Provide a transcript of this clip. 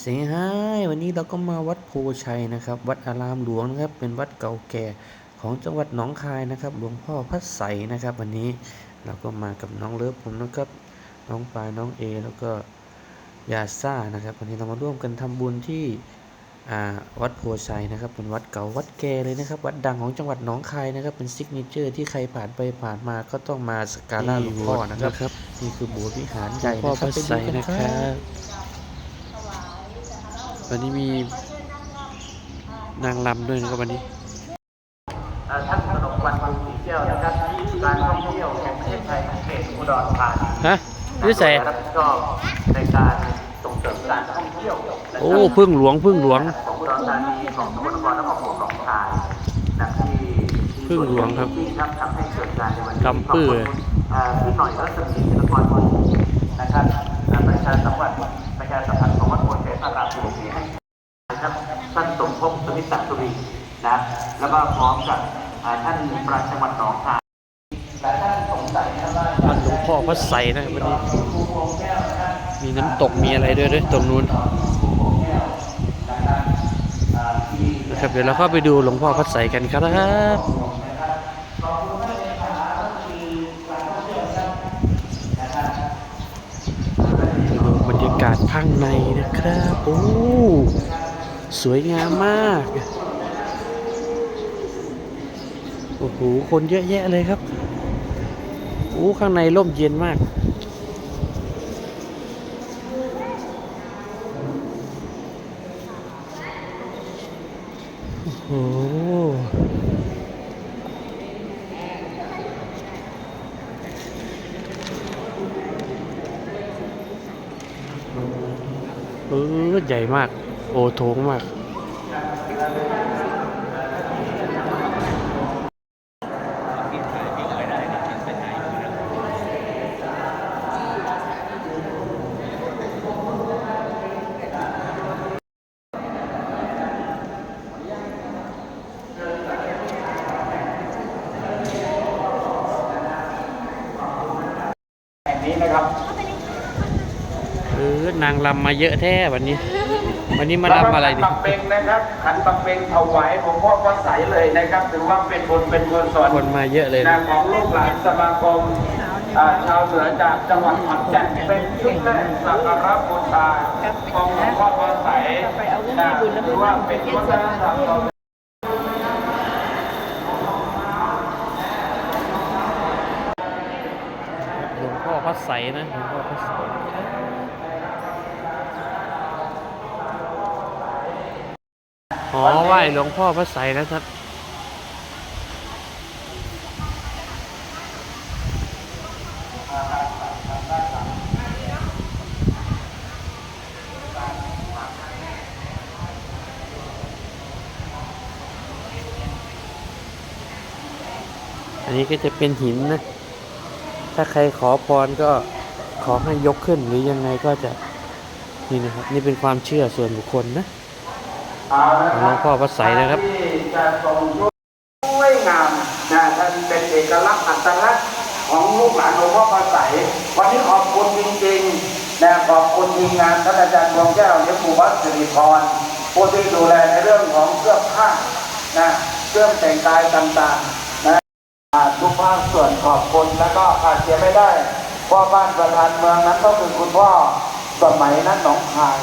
เสียหายวันนี้เราก็มาวัดโพชัยนะครับ วัดอารามหลวงนะครับ เป็นวัดเก่าแก่ของจังหวัดหนองคายนะครับ หลวงพ่อพระไสยนะครับ วันนี้เราก็มากับน้องเลิฟผมนะครับ น้องปายน้องเอแล้วก็ยาซ่านะครับ วันนี้เรามาร่วมกันทำบุญที่อ่าวัดโพชัยนะครับ เป็นวัดเก่าวัดแก่เลยนะครับ วัดดังของจังหวัดหนองคายนะครับ เป็นซิกเนเจอร์ที่ใครผ่านไปผ่านมาก็ต้องมาสักการะหลวงพ่อนะครับ นี่คือโบสถ์วิหารใหญ่พ่อนะคพรับระไสยนะครับ วันนี้มีนางรำด้วยนะครับวันนี้เอ่อท่านขนมวันกรุงศรีแก้วนะครับการท่องเที่ยวแห่งประเทศไทยเขตอุดรธานีฮะนี่ใส่รับผิดชอบในการส่งเสริมการท่องเที่ยวนะครับโอ้พึ่งหลวงพึ่งหลวงของอุดรธานีของสกลนครและของหลวงหนองคายนะที่พึ่งหลวงครับที่ครับทำให้เกิดการในวันนี้กำปื้อขบคุณเอ่อพี่หน่อยรัศมีนครพนม นะแล้วก็พร้อมกับท่านปราชญ์จังหวัดหนองคายและท่านสงสัยนะว่าท่านหลวงพ่อพระไสนะวันนี้ มีน้ำตกมีอะไรด้วยด้วยตรงนู้นนะครับเดี๋ยวเราเข้าไปดูหลวงพ่อพระไสกันครับบรรยากาศข้างในนะครับ โอ้ สวยงามมาก โอ้โห คนเยอะแยะเลยครับโอ้ข้างในร่มเย็นมาก โอ้โหเออใหญ่มาก โอโถงมาก ครับเออนางรำมาเยอะแท้วันนี้ วันนี้มาแล้วก็รำอะไรขันดิบักเบงนะครับขันบักเบงถวายหลวงพ่อพระไสยเลยนะครับถือว่าเป็นบุญเป็นกุศลคนมาเยอะเลยนะนะของลูกหลานสมาคมอ่าชาวเหนือจากจังหวัดขอนแก่นเป็นชุดแรกสักการะบูชาของหลวงพ่อพระไสยนะถือว่าเป็นวัฒนธรรมของ หลวงพ่อพ ระไสยนะหลวงพ่อพระไสยอ๋อไหว้หลวงพ่อพระไสยนะครับอันนี้ก็จะเป็นหินนะ ถ้าใครขอพรก็ขอให้ยกขึ้นหรือยังไงก็จะนี่นะครับนี่เป็นความเชื่อส่วนบุคคลนะเอาละของหลวงพ่อพระไสยนะครับที่จะทรงช่วยงามนะท่านเป็นเอกลักษณ์อัตลักษณ์ของลูกหลานหลวงพ่อพระไสยวันนี้ขอบคุณจริงๆนะขอบคุณทีมงานท่านอาจารย์ดวงแก้วเลี้ยงปู่วัดสิริพรผู้ที่ดูแลในเรื่องของเสื้อผ้านะเครื่องแต่งกายต่างๆนะอ่า ทุกภาคส่วนขอบคุณแล้วก็ขาดเสียไม่ได้พ่อบ้านประธานเมืองนั้นก็คือคุณพ่อสมัยนั้นหนองคาย